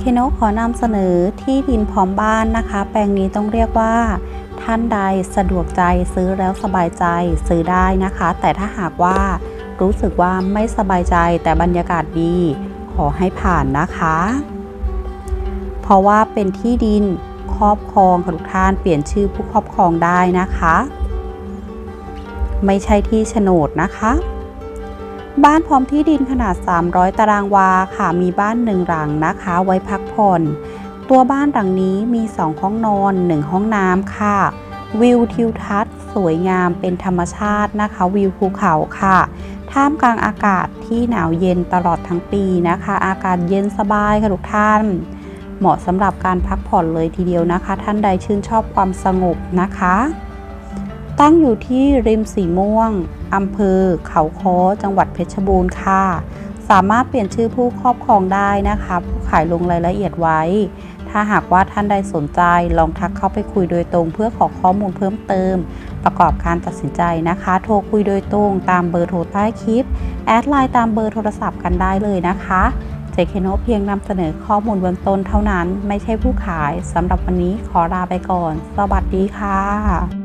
เคโนขอนำเสนอที่ดินพร้อมบ้านนะคะ แปลงนี้ต้องเรียกว่า ท่านใดสะดวกใจซื้อแล้วสบายใจซื้อได้นะคะ แต่ถ้าหากว่ารู้สึกว่าไม่สบายใจแต่บรรยากาศดี ขอให้ผ่านนะคะ เพราะว่าเป็นที่ดินครอบครองค่ะทุกท่านเปลี่ยนชื่อผู้ครอบครองได้นะคะ ไม่ใช่ที่โฉนดนะคะ บ้านพร้อมที่ดินขนาด 300 ตารางวาค่ะ มีบ้านหนึ่งหลังนะคะ ไว้พักผ่อน ตัวบ้านหลังนี้มี 2 ห้องนอน 1 ห้องน้ำค่ะ วิวทิวทัศน์ สวยงามเป็นธรรมชาตินะคะ วิวภูเขาค่ะ ท่ามกลางอากาศที่หนาวเย็นตลอดทั้งปีนะคะ อากาศเย็นสบายค่ะทุกท่าน เหมาะสำหรับการพักผ่อนเลยทีเดียวนะคะ ท่านใดชื่นชอบความสงบนะคะ ตั้งอยู่ที่ริมสีม่วงอำเภอ เขาค้อจังหวัดเพชรบูรณ์ค่ะ สามารถเปลี่ยนชื่อผู้ครอบครองได้นะคะ ผู้ขายลงรายละเอียดไว้ ถ้าหากว่าท่านใดสนใจลองทักเข้าไปคุยโดยตรง เพื่อขอข้อมูลเพิ่มเติม ประกอบการตัดสินใจนะคะ โทรคุยโดยตรงตามเบอร์โทรใต้คลิป แอดไลน์ตามเบอร์โทรศัพท์กันได้เลยนะคะเจเคโนเพียงนำเสนอข้อมูลเบื้องต้นเท่านั้น ไม่ใช่ผู้ขายสำหรับวันนี้ขอลาไปก่อน สวัสดีค่ะ